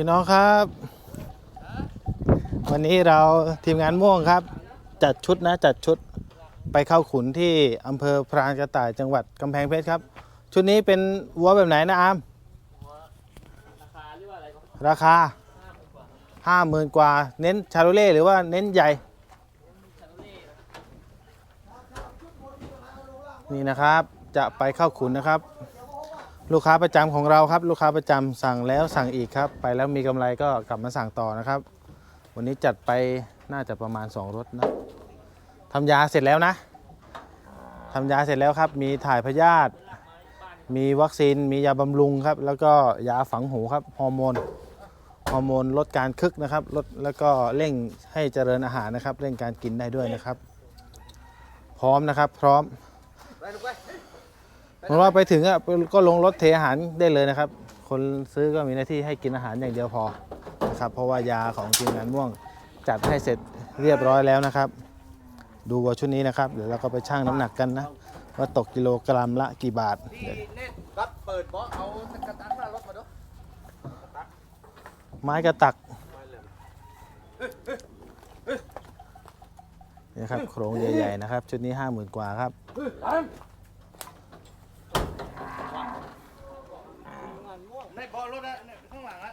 พี่น้องครับ วันนี้เราทีมงานม่วงครับ จัดชุดนะจัดชุดไปเข้าขุนที่อำเภอพรานกระต่ายจังหวัดกำแพงเพชรครับ ชุดนี้เป็นวัวแบบไหนนะอามราคาห้าหมื่นกว่า เน้นชาโลเล่หรือว่าเน้นใหญ่ นี่นะครับจะไปเข้าขุนนะครับ ลูกค้าประจำของเราครับ ลูกค้าประจำสั่งแล้วสั่งอีกครับ ไปแล้วมีกำไรก็กลับมาสั่งต่อนะครับ วันนี้จัดไปน่าจะประมาณ 2รถนะทำยาเสร็จแล้วนะทำยาเสร็จแล้วครับ มีถ่ายพยาธิมีวัคซีนมียาบำรุงครับ แล้วก็ยาฝังหูครับฮอร์โมนฮอร์โมนลดการคึกนะครับลดแล้วก็เร่งให้เจริญอาหารนะครับ เร่งการกินได้ด้วยนะครับ พร้อมนะครับ พร้อม เหมือนว่าไปถึงอะก็ลงรถเทอาหารได้เลยนะครับ คนซื้อก็มีหน้าที่ให้กินอาหารอย่างเดียวพอนะครับเพราะว่ายาของทีมงานม่วงจัดให้เสร็จเรียบร้อยแล้วนะครับ ดูวัวชุดนี้นะครับ เดี๋ยวเราก็ไปชั่งน้ำหนักกันนะ ว่าตกกิโลกรัมละกี่บาทเดี๋ยวเน็ตรับเปิดเบาะเอากระตันมารถมาดูไม้กระตักนี่นะครับโครงใหญ่ๆนะครับ ชุดนี้ห้าหมื่นกว่าครับ ในเบาะรถนะเนี่ยข้างหลังอะ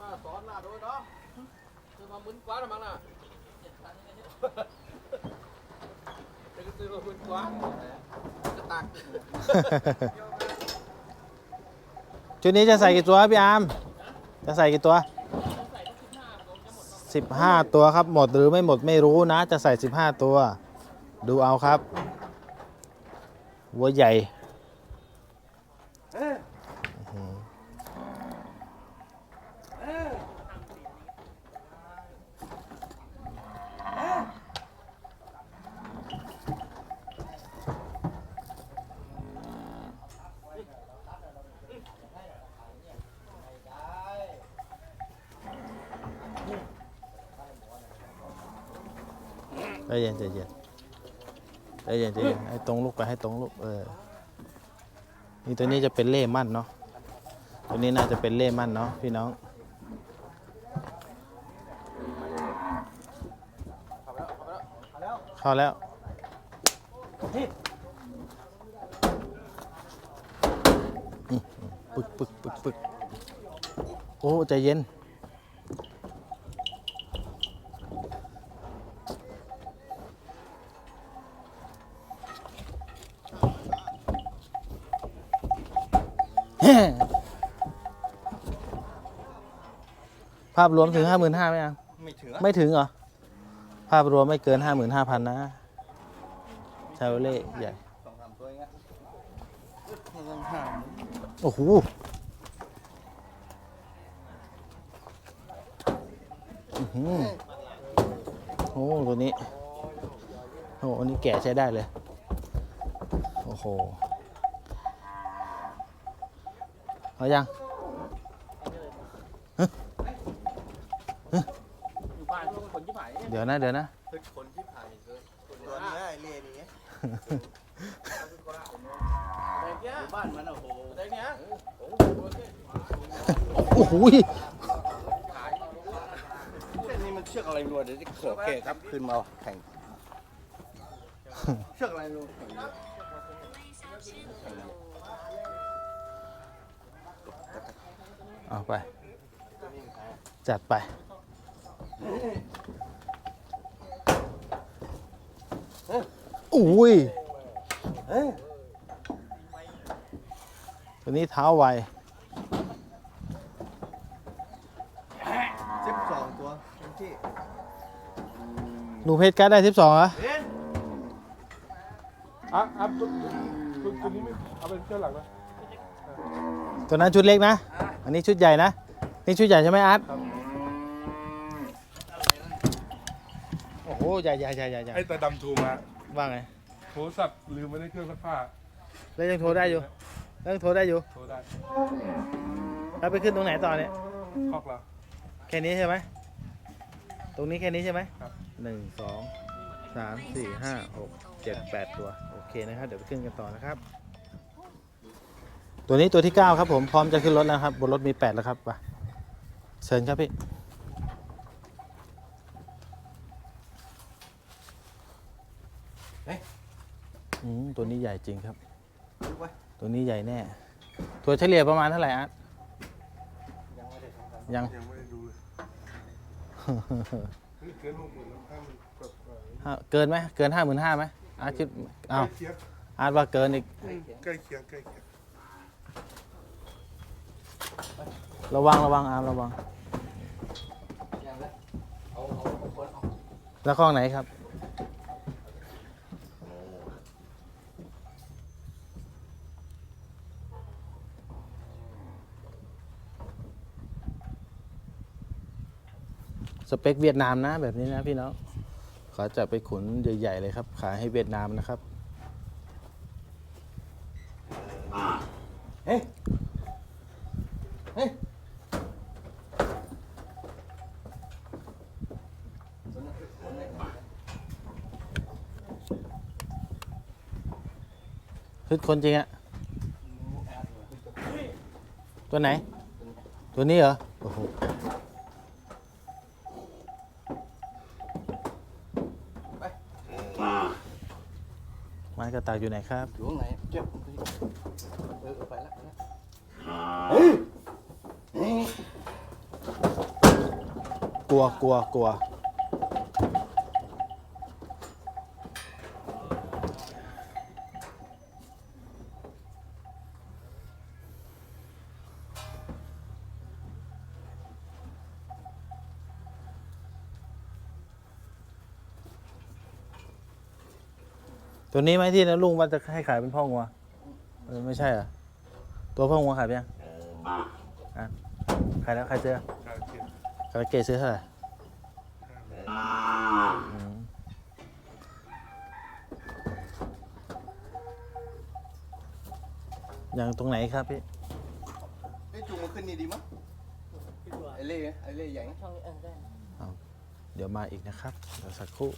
มา สอนหน้าด้วยเนาะซื้อมามื่นกว่าแล้วมั้งน่ะจะซื้อมามื่นกว่ากระตักชุดนี้จะใส่กี่ตัวพี่อาร์มจะใส่กี่ตัว15ตัวครับหมดหรือไม่หมดไม่รู้นะ จะใส่15ตัว ดูเอาครับ วัวใหญ่ ใจเย็นใจเย็นใจเย็นใจเย็นให้ตรงลูกไปให้ตรงลูกเออนี่ตัวนี้จะเป็นเล่มั่นเนาะตัวนี้น่าจะเป็นเล่มั่นเนาะพี่น้องเข้าแล้วอืมปึกปึกปึกปึกโอ้ใจเย็น ภาพรวมถึงห้าหมื่นห้าไหมอะไม่ถึงไม่ถึงเหรอ ภาพรวมไม่เกินห้าหมื่นห้าพันนะชาวเล่ใหญ่สองสามตัวเองอะต้องห้ามโอ้โหอื้อหือโอ้ตัวนี้ โอ้อันนี้แก่ใช้ได้เลย โอ้โห เอายังอยู่บ้านต้องคนที่ผ่านเนี่ยเดี๋ยวนะ เดี๋ยวนะคือคนที่ผ่านคือตัวนี้ไอ้เล่นี้อยู่บ้านมันโอ้โหได้เนี้ยโอ้โหเส้นนี้มันเชือกอะไรไม่รู้เดี๋ยวจะขอแกครับขึ้นมาแข่งเชือกอะไรไม่รู้แเอาไป จัดไป อุ้ยเอ้ยตัวนี้เท้าไวสิบสองตัวเต็มที่หนูเพชรการ์ดได้สิบสองเหรอเอ็นอะอะตัวตัวตัวนี้ไม่เอาเป็นเชือกหลักนะตัวนั้นชุดเล็กนะ อันนี้ชุดใหญ่นะ นี่ชุดใหญ่ใช่ไหมอาร์ตโอ้โหใหญ่ใหญ่ใหญ่ใหญ่ใหญ่ไอ้ตาดำโทรมาว่าไงโทรศัพท์ลืมไว้ในเครื่องซักผ้าแล้วยังโทรได้อยู่แล้วยังโทรได้อยู่โทรได้แล้วไปขึ้นตรงไหนต่อเนี่ยคอกเราแค่นี้ใช่ไหมตรงนี้แค่นี้ใช่ไหมครับหนึ่งสองสามสี่ห้าหกเจ็ดแปดตัวโอเคนะครับเดี๋ยวไปขึ้นกันต่อนะครับ ตัวนี้ตัวที่เก้าครับผมพร้อมจะขึ้นรถแล้วครับ บนรถมีแปดแล้วครับไปเชิญครับพี่อืมตัวนี้ใหญ่จริงครับ ตัวนี้ใหญ่แน่ ตัวเฉลี่ยประมาณเท่าไหร่อาร์ตยังยังไม่ได้ดูเลยนี่เกินหกหมื่นแล้วถ้ามันแบบเอ่อห้าเกินไหมเกินห้าหมื่นห้าไหมอาร์ตคิดใกอ้าวล้เคียงอาร์ตว่าเกินอีกใกล้เคียงใกล้เคียง ระวังระวังอาร์ตระวัง แล้วข้องไหนครับ สเปคเวียดนามนะแบบนี้นะพี่น้องเขาจะไปขุนใหญ่ ๆ เลยครับ ขายให้เวียดนามนะครับ เฮ้ยเฮ้ย คือคนจริงอะตัวไหน ตัวนี้เหรอ โอ้โหไม้กระตากอยู่ไหนครับ อยู่ข้างไหนเจ็บเออเอาไปแล้วไปแล้วกลัวกลัวกลัว ตัวนี้ไหมที่นะลุงว่าจะให้ขายเป็นพ่องัวเออไม่ใช่เหรอตัวพ่องัวขายไปยังอะขายแล้วใครซื้อใกล้เคียงคาราเกะซื้อเท่าไหร่อืมอย่างตรงไหนครับพี่ ไอ้จุงมันขึ้นนี่ดีมั้งไอ้เล่ไอ้เล่ใหญ่ เดี๋ยวมาอีกนะครับเดี๋ยวสักครู่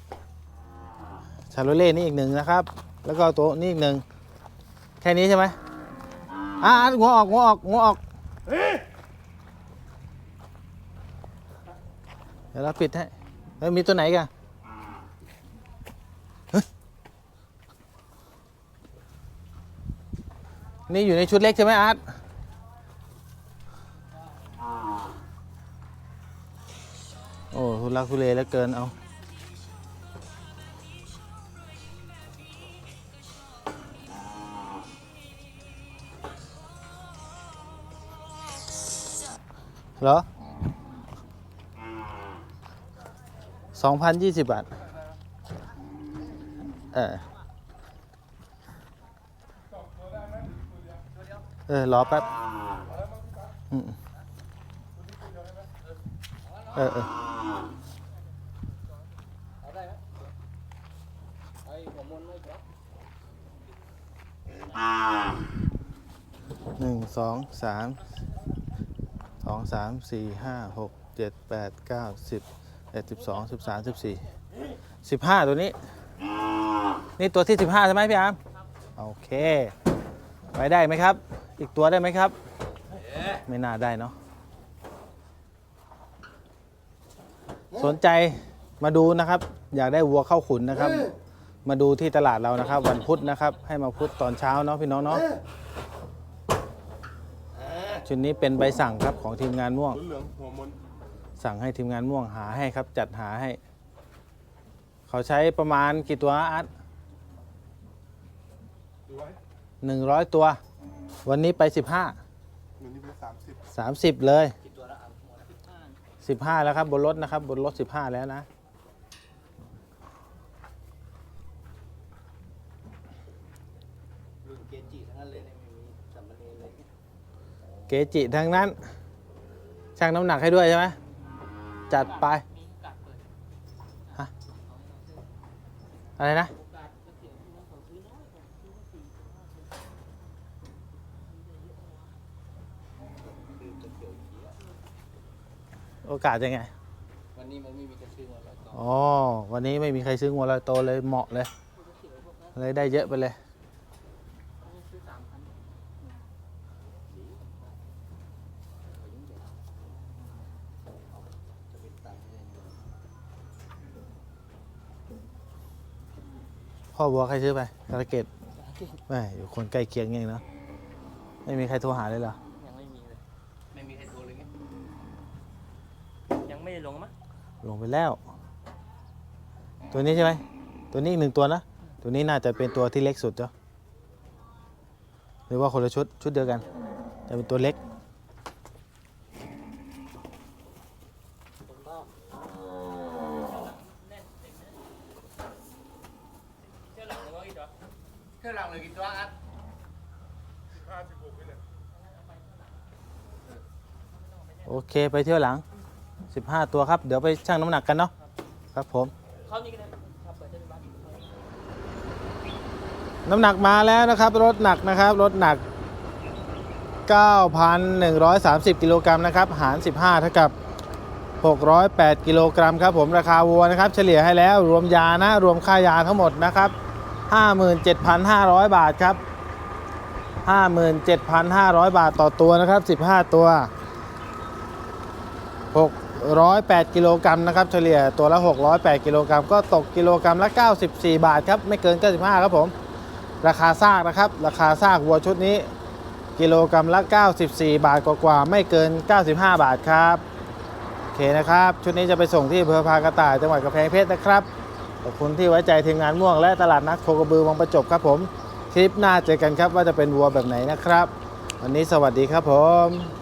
ชาโรเล่นี่อีกหนึ่งนะครับ แล้วก็ตัวนี่อีกหนึ่งแค่นี้ใช่ไหมอ่างัวออกงัวออกงัวออกเดี๋ยวเราปิดให้เฮ้ยมีตัวไหนกันนี่อยู่ในชุดเล็กใช่ไหมอาร์ตโอ้ทุลักทุเลแล้วเกินเอา เหรอสองพันยี่สิบบาท เออ เออ รอแป๊บ อืมเออเออหนึ่งสองสาม สองสามสี่ห้าหกเจ็ดแปดเก้าสิบเอ็ดสิบสองสิบสามสิบสี่สิบห้าตัวนี้ นี่ตัวที่สิบห้าใช่ไหมพี่อาร์มโอเคไปได้ไหมครับ อีกตัวได้ไหมครับ ไม่น่าได้เนาะสนใจมาดูนะครับ อยากได้วัวเข้าขุนนะครับ มาดูที่ตลาดเรานะครับ วันพุธนะครับ ให้มาพุธตอนเช้าเนาะพี่น้องเนาะ ชุดนี้เป็นใบสั่งครับของทีมงานม่วง เหลืองหัวมนสั่งให้ทีมงานม่วงหาให้ครับ จัดหาให้ เขาใช้ประมาณกี่ตัวอาร์ตดูไว้หนึ่งร้อยตัว วันนี้ไปสิบห้าเงินนี่เป็นสามสิบสามสิบเลยสิบห้าแล้วครับบนรถนะครับ บนรถสิบห้าแล้วนะ รุ่นเกจิทั้งนั้นเลยเนี่ยไม่มีสัมมาเนรเลย เกจิทั้งนั้นช่างน้ำหนักให้ด้วยใช่ไหมจัดไปฮะอะไรนะโอกาสยังไง วันนี้มันไม่มีกระชื่อมาแล้วก็อ๋อ วันนี้ไม่มีใครซื้องัวลอยโตเลยเหมาะเลย เลยได้เยอะไปเลย ซื้อสามพัน พ่อบัวใครซื้อไปกระเกตไม่อยู่คนใกล้เคียงเองเนาะไม่มีใครโทรหาเลยเหรอยังไม่มีเลย ไม่มีใครโทรเลยไงยังไม่ได้ลงมั้งลงไปแล้ว ตัวนี้ใช่ไหมตัวนี้อีกหนึ่งตัวนะ ตัวนี้น่าจะเป็นตัวที่เล็กสุดเนาะหรือว่าคนละชุดชุดเดียวกัน แต่เป็นตัวเล็ก เที่ยวหลัง เลยว่ากี่ตัวเที่ยวหลังเลยกี่ตัวอัดห้าสิบหกนี่แหละโอเคไปเที่ยวหลัง 15 ตัวครับ เดี๋ยวไปชั่งน้ำหนักกันเนาะครับผม เขานี่ก็ได้ครับเปิดได้เป็นบ้านอีกน้ำหนักมาแล้วนะครับ รถหนักนะครับ รถหนัก 9,130 กิโลกรัมนะครับ หาร 15 เท่ากับ 608 กิโลกรัมครับผม ราคาวัวนะครับ เฉลี่ยให้แล้ว รวมยานะ รวมค่ายาทั้งหมดนะครับ 57,500 บาทครับ 57,500 บาทต่อตัวนะครับ 15 ตัว 608 กิโลกรัมนะครับ เฉลี่ยตัวละ 608 กิโลกรัมก็ตกกิโลกรัมละ 94 บาทครับ ไม่เกิน 95 ครับผม ราคาซากนะครับ ราคาซากวัวชุดนี้ กิโลกรัมละ 94 บาทกว่าๆ ไม่เกิน 95 บาทครับ โอเคนะครับ ชุดนี้จะไปส่งที่อำเภอพากระต่ายจังหวัดกำแพงเพชรนะครับ ขอบคุณที่ไว้ใจทีมงานม่วงและตลาดนัดโคกระบือวังประจบครับผมคลิปหน้าเจอกันครับว่าจะเป็นวัวแบบไหนนะครับ วันนี้สวัสดีครับผม